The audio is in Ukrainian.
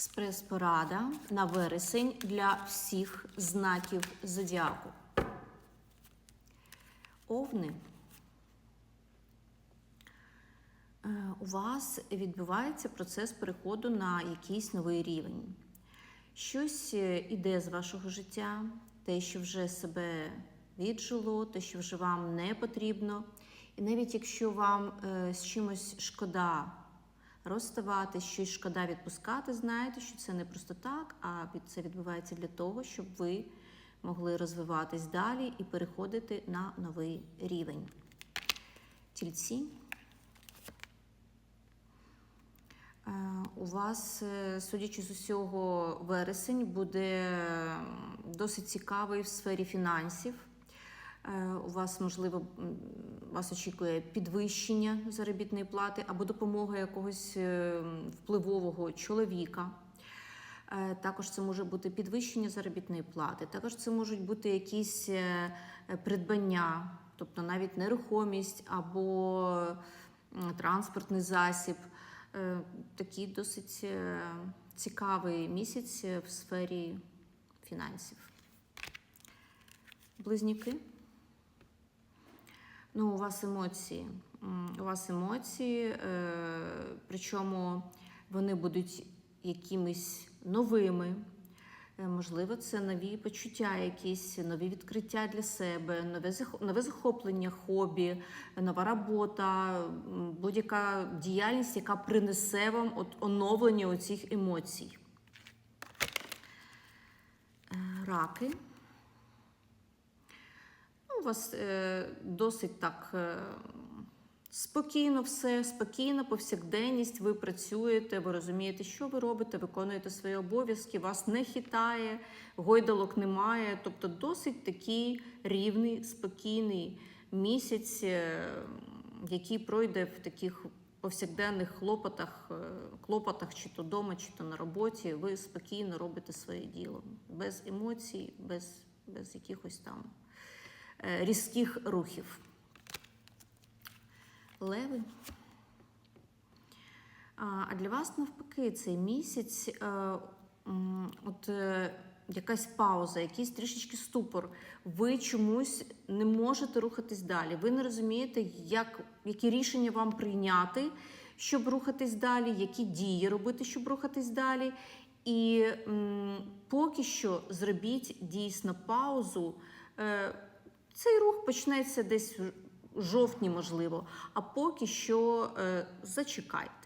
Експрес-порада на вересень для всіх знаків зодіаку. Овни. Е, У вас відбувається процес переходу на якийсь новий рівень. Щось е, іде з вашого життя, те, що вже себе віджило, те, що вже вам не потрібно. І навіть якщо вам е, з чимось шкода розставати, щось шкода відпускати, знаєте, що це не просто так, а це відбувається для того, щоб ви могли розвиватись далі і переходити на новий рівень. Тільці. Е, У вас, е, судячи з усього, вересень буде досить цікавий в сфері фінансів. Е, У вас, можливо, вас очікує підвищення заробітної плати або допомога якогось е, впливового чоловіка. Е, Також це може бути підвищення заробітної плати, також це можуть бути якісь придбання, тобто навіть нерухомість або транспортний засіб. Такий досить цікавий місяць в сфері фінансів. Близнюки. Ну, у вас емоції. У вас емоції, е, причому вони будуть якимись новими. Е, Можливо, це нові почуття, якісь нові відкриття для себе, нове нове захоплення, хобі, нова робота, будь-яка діяльність, яка принесе вам от оновлення оцих емоцій. Е, Раки. У вас е, досить так е, спокійно все, спокійно, повсякденність, ви працюєте, ви розумієте, що ви робите, виконуєте свої обов'язки, вас не хитає, гойдалок немає. Тобто досить такий рівний, спокійний місяць, е, який пройде в таких повсякденних хлопотах, е, клопотах, чи то вдома, чи то на роботі. Ви спокійно робите своє діло, без емоцій, без, без якихось там різких рухів. Леви. А для вас навпаки цей місяць е, от, е, якась пауза, якийсь трішечки ступор. Ви чомусь не можете рухатись далі. Ви не розумієте, як, які рішення вам прийняти, щоб рухатись далі, які дії робити, щоб рухатись далі. І поки що зробіть дійсно паузу. Е, цей рух почнеться десь в жовтні, можливо, а поки що е, зачекайте.